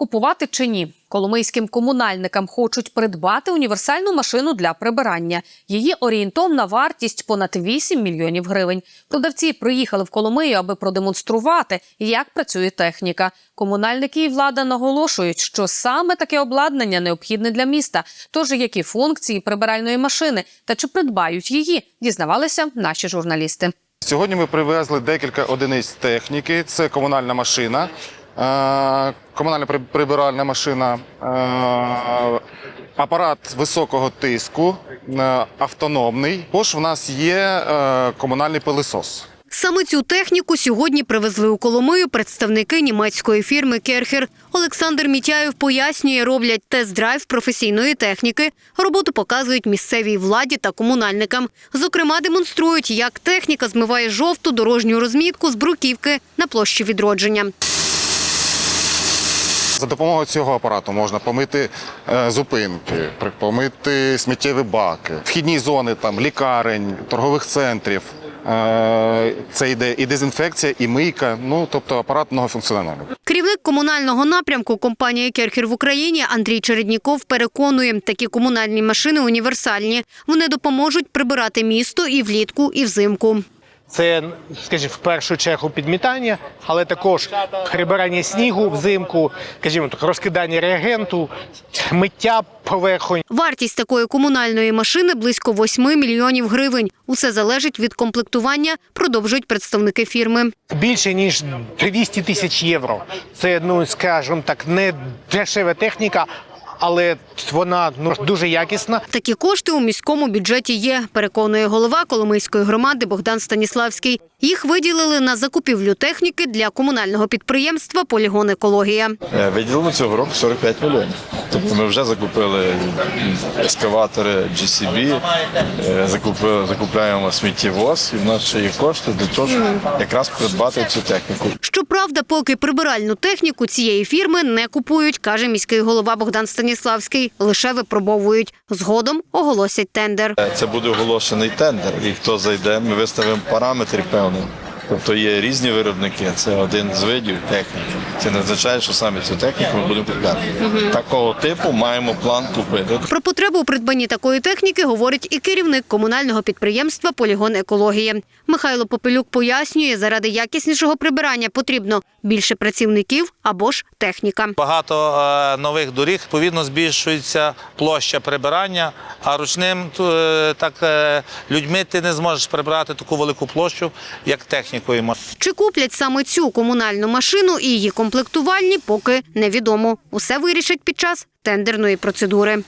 Купувати чи ні? Коломийським комунальникам хочуть придбати універсальну машину для прибирання. Її орієнтовна вартість понад 8 мільйонів гривень. Продавці приїхали в Коломию, аби продемонструвати, як працює техніка. Комунальники і влада наголошують, що саме таке обладнання необхідне для міста. Тож які функції прибиральної машини та чи придбають її, дізнавалися наші журналісти. Сьогодні ми привезли декілька одиниць техніки. Це комунальна машина, комунальна при- прибиральна машина, е, апарат високого тиску, е, автономний. Також в нас є е, комунальний пилисос. Саме цю техніку сьогодні привезли у Коломию представники німецької фірми Керхер. Олександр Мітяєв пояснює, роблять тест-драйв професійної техніки. Роботу показують місцевій владі та комунальникам. Зокрема, демонструють, як техніка змиває жовту дорожню розмітку з бруківки на площі відродження. За допомогою цього апарату можна помити е, зупинки, помити сміттєві баки, вхідні зони там лікарень, торгових центрів. Е, Це йде і дезінфекція, і мийка. Ну тобто апарат многофункціональний. Керівник комунального напрямку компанії Керхер в Україні Андрій Чередніков переконує, такі комунальні машини універсальні. Вони допоможуть прибирати місто і влітку, і взимку. Це, скажімо, в першу чергу підмітання, але також прибирання снігу взимку, скажімо, так, розкидання реагенту, миття поверхонь. Вартість такої комунальної машини близько 8 мільйонів гривень. Усе залежить від комплектування, продовжують представники фірми. Більше ніж 200 тисяч євро. Це, ну скажімо так, не дешева техніка, але вона ну дуже якісна. Такі кошти у міському бюджеті є, переконує голова Коломийської громади Богдан Станіславський. Їх виділили на закупівлю техніки для комунального підприємства Полігон екологія. Е, Виділено цього року 45 мільйонів. Тобто ми вже закупили ескаватори GCB, е, закупили, закупляємо сміттєвоз, і в нас ще є кошти для того, щоб якраз придбати цю техніку. Щоправда, поки прибиральну техніку цієї фірми не купують, каже міський голова Богдан Станіславський. Лише випробовують. Згодом оголосять тендер. Це буде оголошений тендер, і хто зайде, ми виставимо параметри певні. Тобто є різні виробники, це один з видів техніки. Це не означає, що саме цю техніку ми будемо купляти. Такого типу маємо план купити. Про потребу у придбанні такої техніки говорить і керівник комунального підприємства Полігон екологія. Михайло Попелюк пояснює, заради якіснішого прибирання потрібно більше працівників або ж техніка. Багато е, нових доріг, відповідно, збільшується площа прибирання, а ручним е, так е, людьми ти не зможеш прибирати таку велику площу, як технікою. Чи куплять саме цю комунальну машину і її комплектувальні, поки невідомо. Усе вирішать під час тендерної процедури.